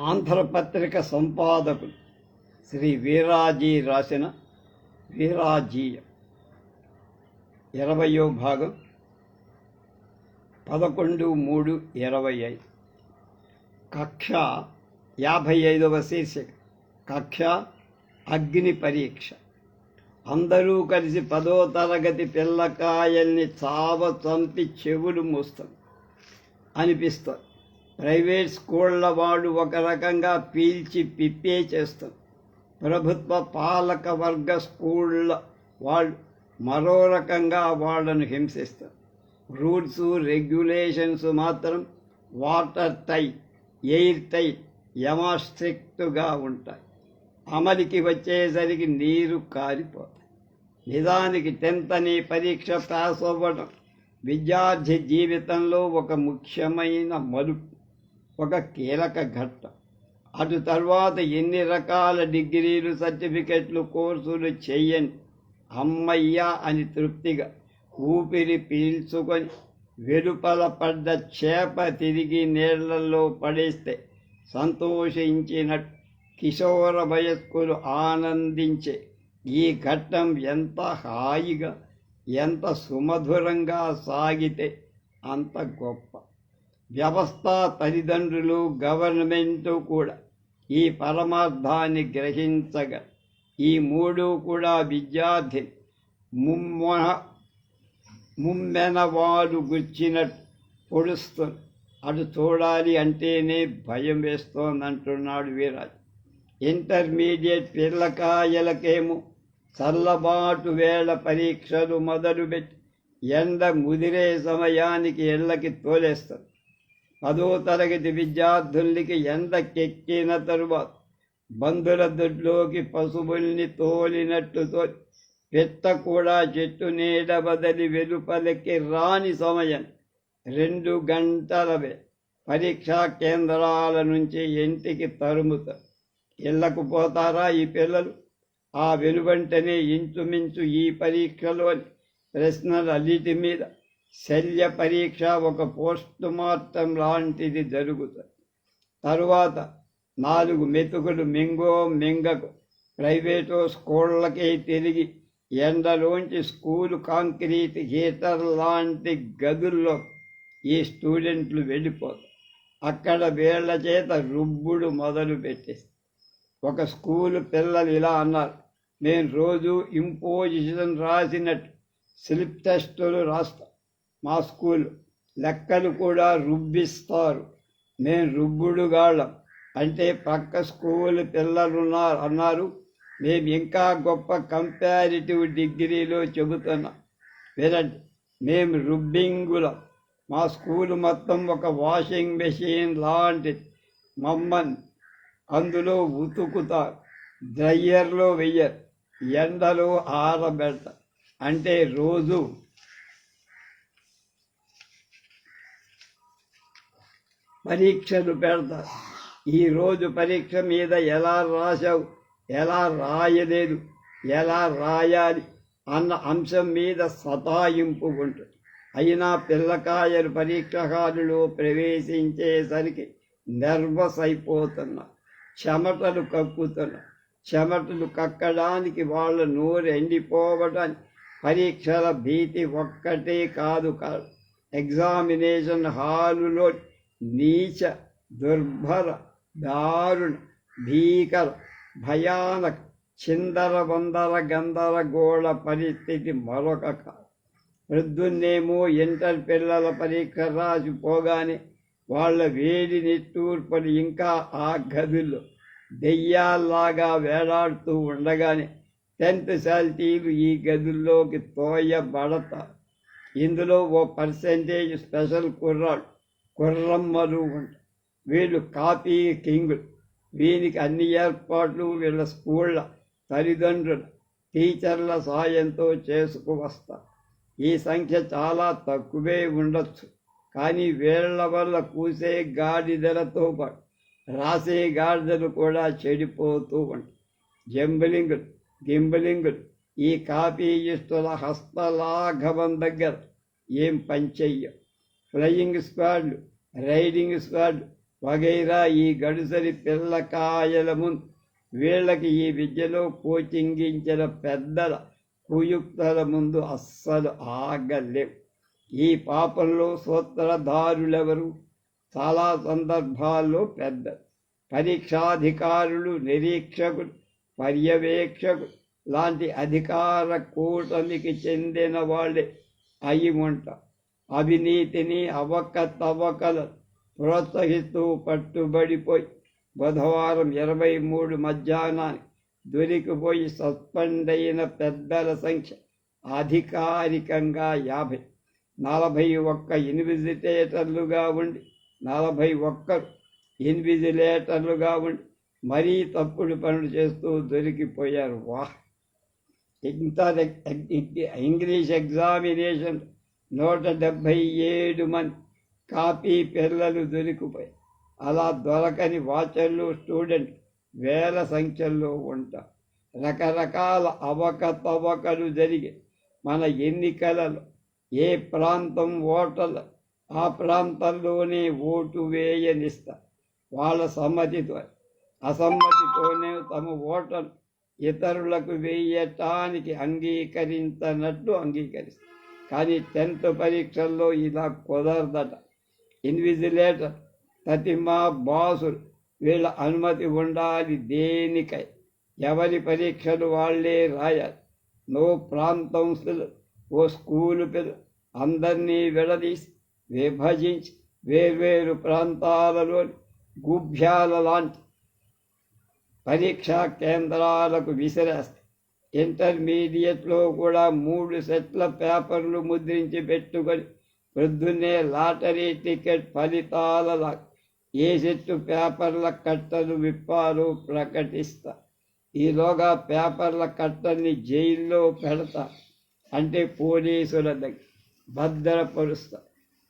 ఆంధ్రపత్రిక సంపాదకులు. శ్రీ వీరాజీ రాసిన వీరాజీయ ఇరవయో భాగం. పదకొండు మూడు ఇరవై ఐదు. కక్ష యాభై ఐదవ శీర్షిక. కక్ష అగ్ని పరీక్ష. అందరూ కలిసి పదో తరగతి పిల్లకాయల్ని చావ చంపి చెవులు మూస్తాం. అనిపిస్తుంది. ప్రైవేట్ స్కూళ్ళ వాళ్ళు ఒక రకంగా పీల్చి పిప్పే చేస్తారు. ప్రభుత్వ పాలక వర్గ స్కూళ్ళ వాళ్ళు మరో రకంగా వాళ్ళను హింసిస్తారు. రూల్స్ రెగ్యులేషన్స్ మాత్రం వాటర్ టైట్ ఎయిర్ టైట్ యమా స్ట్రిక్ట్గా ఉంటాయి. అమలికి వచ్చేసరికి నీరు కారిపోతాయి. నిజానికి టెన్త్ అనే పరీక్ష పాస్ అవ్వడం విద్యార్థి జీవితంలో ఒక ముఖ్యమైన మలుపు. ఒక కీలక ఘట్టం. అటు తర్వాత ఎన్ని రకాల డిగ్రీలు సర్టిఫికెట్లు కోర్సులు చెయ్యండి అమ్మయ్యా అని తృప్తిగా ఊపిరి పీల్చుకొని వెలుపల పడ్డ చేప తిరిగి నీళ్ళలో పడేస్తే సంతోషించినట్టు కిశోర వయస్కులు ఆనందించే ఈ ఘట్టం ఎంత హాయిగా ఎంత సుమధురంగా సాగితే అంత గొప్ప. వ్యవస్థ తల్లిదండ్రులు గవర్నమెంటు కూడా ఈ పరమార్థాన్ని గ్రహించగా ఈ మూడు కూడా విద్యార్థి ముమ్మొన ముమ్మెనవాడు గుచ్చినట్టు పొడుస్తుంది అటు చూడాలి అంటేనే భయం వేస్తోంది అంటున్నాడు వీరాజ్. ఇంటర్మీడియట్ పిల్లకాయలకేమో చల్లబాటు వేళ పరీక్షలు మొదలుపెట్టి ఎండ ముదిరే సమయానికి ఇళ్ళకి తోలేస్తారు. పదో తరగతి విద్యార్థులకి ఎండకెక్కిన తరువాత బంధుల దొడ్లోకి పశువుల్ని తోలినట్టుతో పెత్త కూడా చెట్టు నీడ బదలి వెలుపలికి రాని సమయం. రెండు గంటలవే పరీక్షా కేంద్రాల నుంచి ఇంటికి తరుముతారు ఇళ్ళకు పోతారా ఈ పిల్లలు? ఆ వెలువంటనే ఇంచుమించు ఈ పరీక్షలోని ప్రశ్నలన్నిటి మీద శల్య పరీక్ష ఒక పోస్ట్ మార్టం లాంటిది జరుగుతుంది. తరువాత నాలుగు మెతుకులు మింగో మింగకు ప్రైవేటు స్కూళ్ళకే తిరిగి ఎండలోంచి స్కూలు కాంక్రీట్ హీటర్ లాంటి గదుల్లో ఈ స్టూడెంట్లు వెళ్ళిపోతారు. అక్కడ వీళ్ళ చేత రుబ్బుడు మొదలు పెట్టేస్తారు. ఒక స్కూలు పిల్లలు ఇలా అన్నారు నేను రోజు ఇంపోజిషన్ రాసినట్టు స్లిప్ టెస్టులు రాస్తా. మా స్కూల్ లెక్కలు కూడా రుబ్బిస్తారు. మేము రుబ్బుడుగాళ్ళం. అంటే పక్క స్కూల్ పిల్లలున్నారు అన్నారు. మేము ఇంకా గొప్ప కంపారిటివ్ డిగ్రీలో చెబుతున్నాం. వినండి మేము రుబ్బింగులం. మా స్కూల్ మొత్తం ఒక వాషింగ్ మెషిన్ లాంటిది మమ్మల్ని అందులో ఉతుకుతారు. డ్రయ్యర్లో వెయ్యరు. ఎండలో ఆరబెడతారు. అంటే రోజు పరీక్షలు పెడతారు ఈరోజు పరీక్ష మీద ఎలా రాశావు? ఎలా రాయలేదు? ఎలా రాయాలి? అన్న అంశం మీద సతాయింపు ఉంటుంది అయినా పిల్లకాయలు పరీక్ష హాలులో ప్రవేశించేసరికి నర్వస్ అయిపోతున్నా. చెమటలు కక్కుతున్నా. చెమటలు కక్కడానికి వాళ్ళ నోరు ఎండిపోవడానికి పరీక్షల భీతి ఒక్కటే కాదు కాదు. ఎగ్జామినేషన్ హాలులో నీచ దుర్భర దారుణ భీకర భయానక చిందర వందర గందరగోళ పరిస్థితి మరొక కాదు వృద్ధున్నేమో ఇంటర్ పిల్లల పరీక్ష రాసిపోగానే వాళ్ళ వేడి నిట్టూర్పలు ఇంకా ఆ గదుల్లో దెయ్యాల్లాగా వేలాడుతూ ఉండగానే టెన్త్ శాలిటీలు ఈ గదుల్లోకి తోయబడతారు ఇందులో ఓ పర్సెంటేజ్ స్పెషల్ కుర్రాడు కుర్రమ్మలు వీళ్ళు కాపీ కింగులు. వీనికి అన్ని ఏర్పాట్లు వీళ్ళ స్కూళ్ళ తల్లిదండ్రుల టీచర్ల సాయంతో చేసుకువస్తా ఈ సంఖ్య చాలా తక్కువే ఉండొచ్చు. కానీ వీళ్ళ వల్ల కూసే గాడిదలతో పాటు రాసే గాడిదలు కూడా చెడిపోతూ ఉంటాయి జంబలింగులు గింబలింగులు ఈ కాపీయిస్తుల హస్తలాఘవం దగ్గర ఏం పనిచెయ్యం ఫ్లయింగ్ స్క్వాడ్లు రైడింగ్ స్క్వాడ్ వగైరా ఈ గడుసరి పిల్లకాయల ముందు వీళ్ళకి ఈ విద్యలో కోచింగించిన పెద్దల కుయుక్తల ముందు అస్సలు ఆగలేవు. ఈ పాపంలో సూత్రధారులెవరు? చాలా సందర్భాల్లో పెద్ద పరీక్షాధికారులు నిరీక్షకులు పర్యవేక్షకులు లాంటి అధికార కూటమికి చెందిన వాళ్ళే అయి ఉంటారు. అవినీతిని అవకతవకలు ప్రోత్సహిస్తూ పట్టుబడిపోయి బుధవారం ఇరవై మూడు మధ్యాహ్నానికి దొరికిపోయి సస్పెండ్ అయిన పెద్దల సంఖ్య అధికారికంగా యాభై. నలభై ఒక్క ఇన్విజిటేటర్లుగా ఉండి నలభై ఒక్కరు ఇన్విజిలేటర్లుగా ఉండి మరీ తప్పుడు పనులు చేస్తూ దొరికిపోయారు. వాహ్! ఇంత ఇంగ్లీష్ ఎగ్జామినేషన్ నూట డెబ్భై ఏడు మంది కాపీ పిల్లలు దొరికిపోయి అలా దొరకని వాచర్లు స్టూడెంట్ వేల సంఖ్యల్లో ఉంటారు. రకరకాల అవకతవకలు జరిగి మన ఎన్నికలలో ఏ ప్రాంతం ఓటర్లు ఆ ప్రాంతంలోనే ఓటు వేయనిస్తా వాళ్ళ సమ్మతితో అసమ్మతితోనే తమ ఓటర్లు ఇతరులకు వేయటానికి అంగీకరించనట్టు అంగీకరిస్తారు. కానీ టెన్త్ పరీక్షల్లో ఇలా కుదరదట. ఇన్విజిలేటర్ ప్రతిమా బాసు వీళ్ళ అనుమతి ఉండాలి దేనికై? ఎవరి పరీక్షలు వాళ్ళే రాయాలి. నో ప్రాంతం ఓ స్కూలు పిల్ల అందరినీ విడదీసి విభజించి వేర్వేరు ప్రాంతాలలోని గుభ్యాల లాంటి పరీక్షా కేంద్రాలకు విసిరేస్తాయి. ఇంటర్మీడియట్లో కూడా మూడు సెట్ల పేపర్లు ముద్రించి పెట్టుకొని ప్రొద్దున్నే లాటరీ టికెట్ ఫలితాల ఏ సెట్టు పేపర్ల కట్టలు విప్పారు ప్రకటిస్తా. ఈలోగా పేపర్ల కట్టల్ని జైల్లో పెడతా అంటే పోలీసుల దగ్గర భద్రపరుస్తా.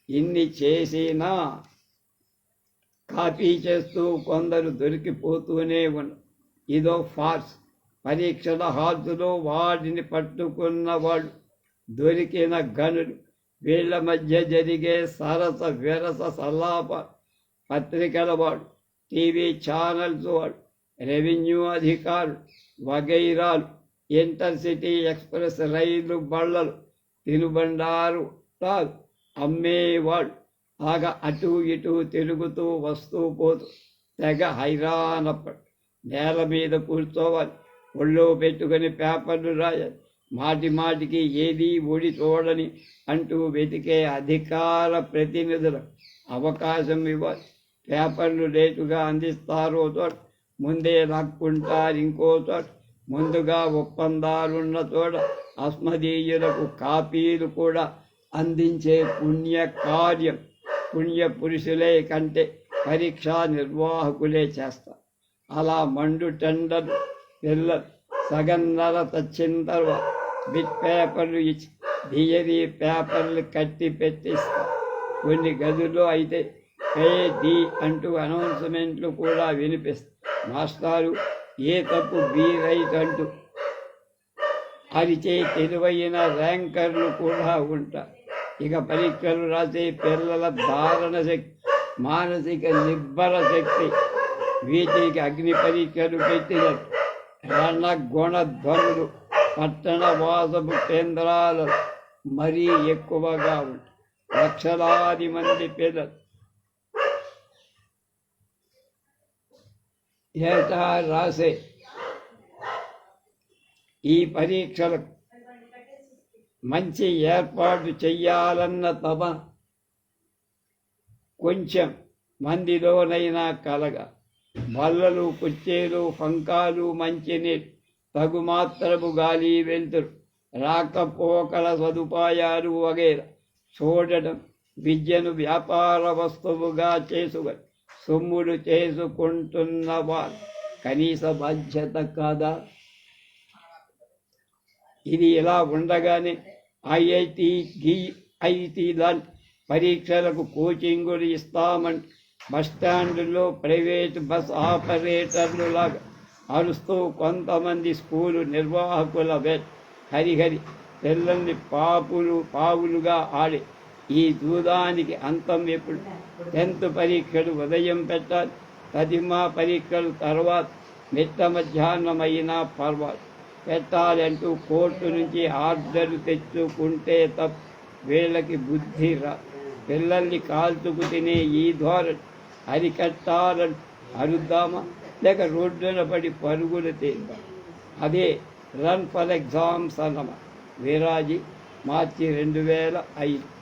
ఇన్ని చేసినా కాపీ చేస్తూ కొందరు దొరికిపోతూనే ఉన్నారు ఇదో ఫార్స్ పరీక్షల హాజులో వాడిని పట్టుకున్నవాడు దొరికిన గనులు. వీళ్ళ మధ్య జరిగే సరస విరస సల్లాప పత్రికల వాడు టీవీ ఛానల్స్ వాడు రెవెన్యూ అధికారులు వగైరాలు ఇంటర్సిటీ ఎక్స్ప్రెస్ రైలు బళ్ళలు తినుబండారు అమ్మేవాడు ఆగ అటు ఇటు తిరుగుతూ వస్తూ పోతూ తెగ హైరానప్పటి నేల మీద కూర్చోవాలి. ఒళ్ళో పెట్టుకొని పేపర్లు రాయ మాటి మాటికి ఏది ఒడి చూడని అంటూ వెతికే అధికార ప్రతినిధులకు అవకాశం ఇవ్వాలి. పేపర్లు లేటుగా అందిస్తారో చోట ముందే లాక్కుంటారు ఇంకో చోట ముందుగా ఒప్పందాలున్న చోట అస్మదీయులకు కాపీలు కూడా అందించే పుణ్య కార్యం పుణ్య పురుషులే కంటే పరీక్షా నిర్వాహకులే చేస్తారు. అలా మండు టెండర్ పిల్లలు సగన్నర తెచ్చిన తర్వాత బిట్ పేపర్లు ఇచ్చి థియరీ పేపర్లు కట్టి పెట్టిస్తారు కొన్ని గదుల్లో అయితే పే డి అంటూ అనౌన్స్మెంట్లు కూడా వినిపిస్తాయి మాస్టారు ఏ తప్పు బి రైట్ అంటూ అరిచే తెలివైన ర్యాంకర్లు కూడా ఉంటారు ఇక పరీక్షలు రాసే పిల్లల ధారణ శక్తి మానసిక నిబ్బర శక్తి వీటికి అగ్ని పరీక్షలు పెట్టినట్టు. రణ గుణ ధ్వనులు పట్టణ వాసపు కేంద్రాలు మరీ ఎక్కువగా ఉంటాయి లక్షలాది మంది పిల్లలు ఏటా రాసే ఈ పరీక్షలకు మంచి ఏర్పాటు చెయ్యాలన్న తమ కొంచెం మందిలోనైనా కలగా. బల్లలు కుర్చీలు ఫంకాలు మంచినీరు తగు మాత్రము గాలి వెళ్తురు రాకపోకల సదుపాయాలు వగేర. చూడటం విద్యను వ్యాపార వస్తువుగా చేసుకొని సొమ్ములు చేసుకుంటున్న వారు. కనీస బాధ్యత కాదా? ఇది ఇలా ఉండగానే ఐఐటి ఐటీ ఐటి లాంటి పరీక్షలకు కోచింగులు ఇస్తామని బస్టాండ్లో ప్రైవేట్ బస్ ఆపరేటర్లు లాగా అరుస్తూ కొంతమంది స్కూలు నిర్వాహకుల వె హరిహరి పిల్లల్ని పాపులు పావులుగా ఆడి ఈ దూదానికి అంతం ఎప్పుడు? టెన్త్ పరీక్షలు ఉదయం పెట్టాలి ప్రతిమా పరీక్షలు తర్వాత మిట్ట మధ్యాహ్నమైనా పర్వాలి పెట్టాలంటూ కోర్టు నుంచి ఆర్డర్ తెచ్చుకుంటే తప్ప వీళ్ళకి బుద్ధి రా. పిల్లల్ని కాల్చుకు తినే ఈ ధోరణి అరికట్టాలని అరుద్దామా? లేక రోడ్డున పడి పరుగులు తీద్దాం అదే రన్ ఫర్ ఎగ్జామ్స్ అన్నమా వీరాజీ మార్చి రెండు వేల ఐదు.